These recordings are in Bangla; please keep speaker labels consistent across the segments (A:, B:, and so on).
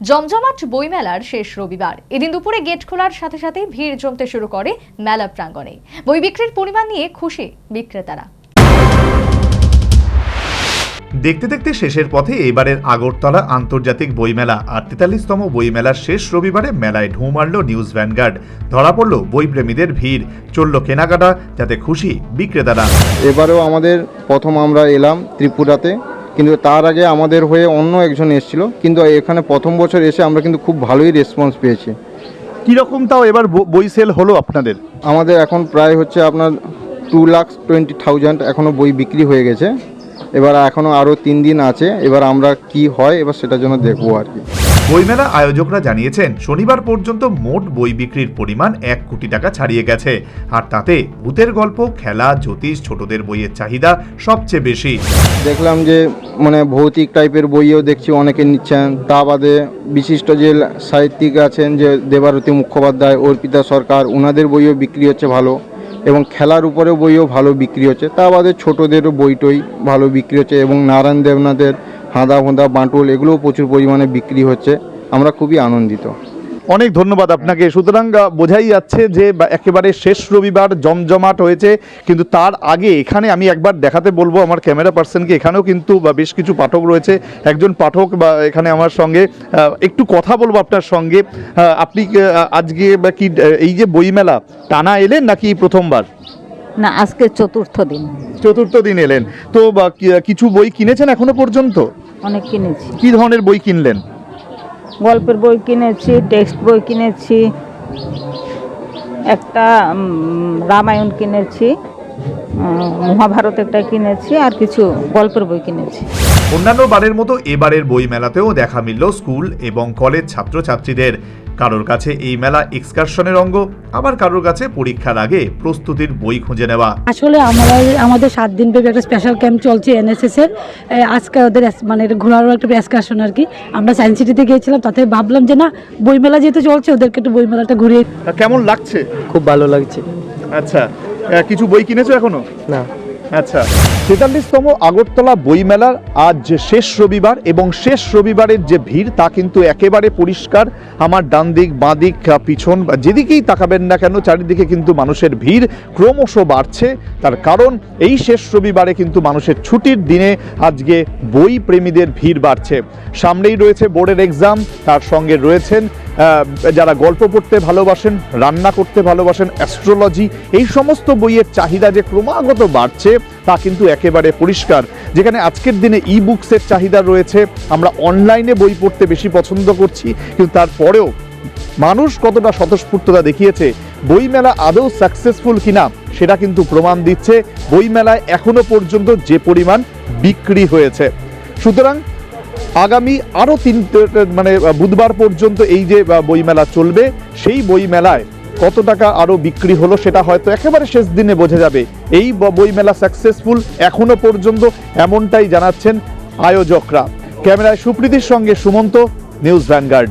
A: জমজমাট বইমেলার শেষ রবিবার। এদিন দুপুরে গেট খোলার সাথে সাথে ভিড় জমতে শুরু করে মেলা প্রাঙ্গণে। বই বিক্রির পরিমাণ নিয়ে খুশি বিক্রেতারা।
B: দেখতে দেখতে শেষের পথে এবারের আগরতলা আন্তর্জাতিক বইমেলা আর তেতাল্লিশতম বইমেলার শেষ রবিবারে মেলায় ঢুঁ মারল নিউজ ভ্যানগার্ড। ধরা পড়ল বইপ্রেমীদের ভিড় চলল কেনাকাটা যাতে খুশি বিক্রেতারা।
C: এবারেও আমাদের প্রথম আমরা এলাম ত্রিপুরাতে। কিন্তু তার আগে আমাদের হয়ে অন্য একজন এসেছিল কিন্তু এখানে প্রথম বছর এসে আমরা কিন্তু খুব ভালোই রেসপন্স পেয়েছি।
D: কীরকম তাও এবার বই সেল হলো আপনাদের?
C: আমাদের এখন প্রায় হচ্ছে আপনার টু লাখ টোয়েন্টি থাউজেন্ড এখনও বই বিক্রি হয়ে গেছে। এবার এখনও আরও তিন দিন আছে এবার আমরা কি হয় এবার সেটার জন্য দেখব আর কি।
B: বইমেলা আয়োজকরা জানিয়েছেন, শনিবার পর্যন্ত মোট বই বিক্রির পরিমাণ এক কোটি টাকা ছাড়িয়ে গেছে। আর তাতে ভূতের গল্প, খেলা, জ্যোতিষ, ছোটদের বইয়ের চাহিদা সবচেয়ে বেশি।
C: দেখলাম যে মানে ভৌতিক টাইপের বইও দেখছি, অনেকে নিচ্ছেন। তা বাদে বিশিষ্ট যে সাহিত্যিক আছেন যে দেবারতী মুখোপাধ্যায়, অর্পিতা সরকার ওনাদের বইও বিক্রি হচ্ছে ভালো এবং খেলার উপরেও বইও ভালো বিক্রি হচ্ছে। তা বাদে ছোটোদেরও বই টই ভালো বিক্রি হচ্ছে এবং নারায়ণ দেবনাথের হাঁদা হোঁদা বাঁটুল এগুলোও প্রচুর পরিমাণে বিক্রি হচ্ছে। আমরা খুবই আনন্দিত।
D: অনেক ধন্যবাদ আপনাকে। সুতরাং বোঝাই যাচ্ছে যে একেবারে শেষ রবিবার জমজমাট হয়েছে কিন্তু তার আগে এখানে আমি একবার দেখাতে বলব আমার ক্যামেরা পার্সনকে এখানেও কিন্তু বা বেশ কিছু পাঠক রয়েছে। একজন পাঠক বা এখানে আমার সঙ্গে একটু কথা বলব আপনার সঙ্গে। আপনি আজকে বা কি এই যে বইমেলা টানা এলেন নাকি প্রথমবার?
E: না আজকে চতুর্থ দিন।
D: চতুর্থ দিন এলেন। তো বা কিছু বই কিনেছেন এখনও পর্যন্ত?
E: অনেক কিনেছি।
D: কি ধরনের বই কিনলেন?
E: গল্পের বই কিনেছি টেক্সট বই কিনেছি একটা রামায়ণ কিনেছি মহাভারত একটা কিনেছি আর কিছু গল্পের বই কিনেছি।
B: অন্যান্য বারের মতো এবারের বই মেলাতেও দেখা মিলল স্কুল এবং কলেজ ছাত্রছাত্রীদের। কারোর কাছে এই মেলা এক্সকারশনের অঙ্গ আবার কারোর কাছে পরীক্ষার আগে প্রস্তুতির বই খুঁজে নেওয়া।
F: আসলে আমরা আমাদের সাত দিন ব্যাপী একটা স্পেশাল ক্যাম্প চলছে এনএসএস এর। আজকে ওদের মানে এটা ঘোরারও একটা এক্সকারশন আর কি। আমরা সায়েন্স সিটিতে গিয়েছিলাম তাতে ভাবলাম যে না বইমেলা যেহেতু চলছে ওদেরকে একটু বইমেলাটা ঘুরিয়ে
D: কেমন লাগছে?
G: খুব ভালো লাগছে।
D: আচ্ছা। আহ, কিছু বই কিনেছো এখনও?
G: না।
D: আচ্ছা। তেতাল্লিশতম আগরতলা বইমেলার আজ শেষ রবিবার এবং শেষ রবিবারের যে ভিড়, তা কিন্তু একেবারে পরিষ্কার। আমার ডান দিক বাঁ দিক পিছন, যেদিকেই তাকাবেন না কেন, চারিদিকে কিন্তু মানুষের ভিড় ক্রমশ বাড়ছে। তার কারণ, এই শেষ রবিবারে কিন্তু মানুষের ছুটির দিনে আজকে বই প্রেমীদের ভিড় বাড়ছে। সামনেই রয়েছে বোর্ডের এক্সাম, তার সঙ্গে রয়েছেন যারা গল্প পড়তে ভালোবাসেন, রান্না করতে ভালোবাসেন অ্যাস্ট্রোলজি এই সমস্ত বইয়ের চাহিদা যে ক্রমাগত বাড়ছে, তা কিন্তু একেবারে পরিষ্কার। যেখানে আজকের দিনে ই বুকসের চাহিদা রয়েছে, আমরা অনলাইনে বই পড়তে বেশি পছন্দ করছি, কিন্তু তারপরেও মানুষ কতটা স্বতঃস্ফূর্ততা দেখিয়েছে, বইমেলা আদৌ সাকসেসফুল কিনা, সেটা কিন্তু প্রমাণ দিচ্ছে, বইমেলায় এখনও পর্যন্ত যে পরিমাণ বিক্রি হয়েছে। সুতরাং আগামী আরও তিন মানে বুধবার পর্যন্ত এই যে বইমেলা চলবে, সেই বইমেলায় কত টাকা আরও বিক্রি হলো সেটা হয়তো একেবারে শেষ দিনে বোঝা যাবে। এই বইমেলা সাকসেসফুল এখনও পর্যন্ত এমনটাই জানাচ্ছেন আয়োজকরা। ক্যামেরায় সুপ্রীতির সঙ্গে সুমন্ত, নিউজ ভ্যানগার্ড।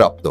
H: স্বীকৃতিপ্রাপ্ত